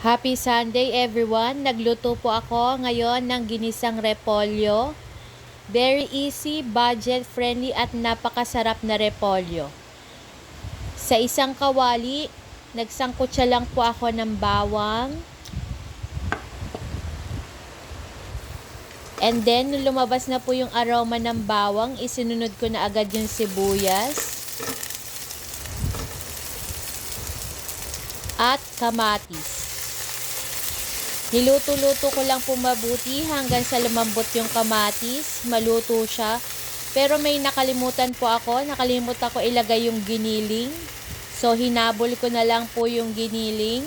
Happy Sunday everyone! Nagluto po ako ngayon ng ginisang repolyo. Very easy, budget friendly at napakasarap na repolyo. Sa isang kawali, nagsangkutsa lang po ako ng bawang. And then, lumabas na po yung aroma ng bawang, isinunod ko na agad yung sibuyas. At kamatis. Niluto-luto ko lang po mabuti hanggang sa lumambot yung kamatis. Maluto siya. Pero may nakalimutan po ako. Nakalimutan ko ilagay yung giniling. So, hinabol ko na lang po yung giniling.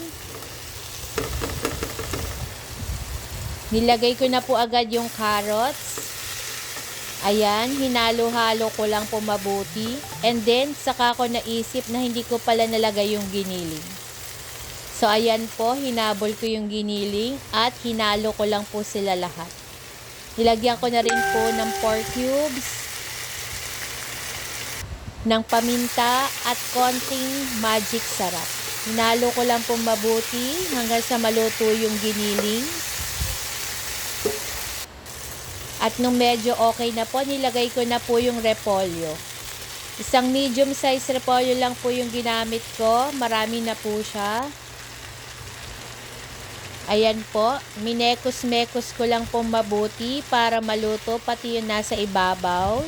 Nilagay ko na po agad yung carrots. Ayan, hinalo-halo ko lang po mabuti. And then, saka ko naisip na hindi ko pala nalagay yung giniling. So, ayan po, hinabol ko yung giniling at hinalo ko lang po sila lahat. Nilagyan ko na rin po ng pork cubes, ng paminta at konting magic sarap. Hinalo ko lang po mabuti hanggang sa maluto yung giniling. At nung medyo okay na po, nilagay ko na po yung repolyo. Isang medium size repolyo lang po yung ginamit ko. Marami na po siya. Ayan po, minekos-mekos ko lang po mabuti para maluto pati yung nasa ibabaw.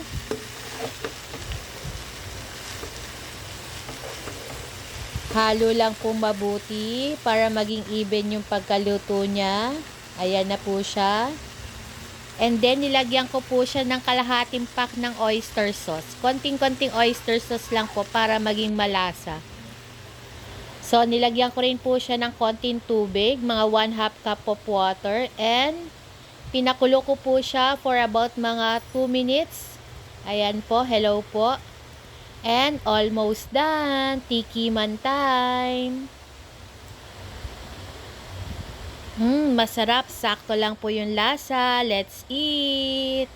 Halo lang po mabuti para maging even yung pagkaluto niya. Ayan na po siya. And then, nilagyan ko po siya ng kalahating pack ng oyster sauce. Konting-konting oyster sauce lang po para maging malasa. So, nilagyan ko rin po siya ng konting tubig, mga 1 half cup of water. And, pinakulo ko po siya for about mga 2 minutes. Ayan po, hello po. And, almost done. Tiki man time. Hmm, masarap. Sakto lang po yung lasa. Let's eat!